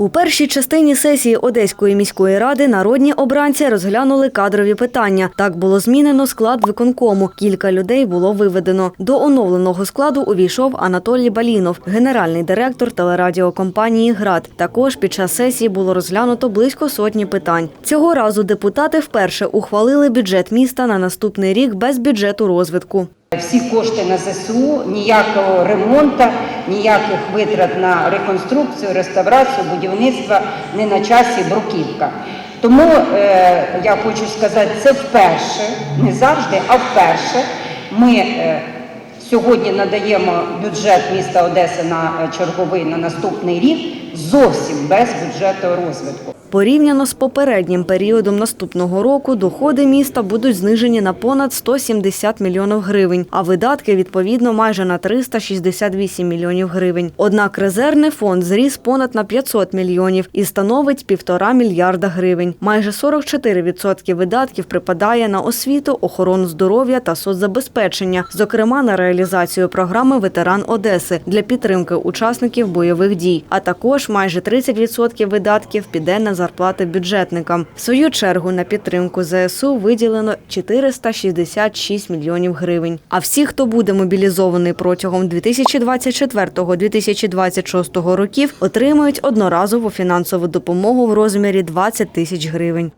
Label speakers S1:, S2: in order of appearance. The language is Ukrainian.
S1: У першій частині сесії Одеської міської ради народні обранці розглянули кадрові питання. Так було змінено склад виконкому. Кілька людей було виведено. До оновленого складу увійшов Анатолій Балінов, генеральний директор телерадіокомпанії ГРАД. Також під час сесії було розглянуто близько сотні питань. Цього разу депутати вперше ухвалили бюджет міста на наступний рік без бюджету розвитку.
S2: Всі кошти на ЗСУ, ніякого ремонту, ніяких витрат на реконструкцію, реставрацію, будівництво не на часі бруківка. Тому е, я хочу сказати, це вперше, не завжди, а вперше ми е, сьогодні надаємо бюджет міста Одеси на е, черговий на наступний рік зовсім без бюджету розвитку.
S1: Порівняно з попереднім періодом наступного року доходи міста будуть знижені на понад 170 мільйонів гривень, а видатки відповідно майже на 368 мільйонів гривень. Однак резервний фонд зріс понад на 500 мільйонів і становить півтора мільярда гривень. Майже 44% видатків припадає на освіту, охорону здоров'я та соцзабезпечення, зокрема на реалізацію програми Ветеран Одеси для підтримки учасників бойових дій. А також майже 30% видатків піде на зарплати бюджетникам. В свою чергу на підтримку ЗСУ виділено 466 мільйонів гривень. А всі, хто буде мобілізований протягом 2024-2026 років, отримують одноразову фінансову допомогу в розмірі 20 тисяч гривень.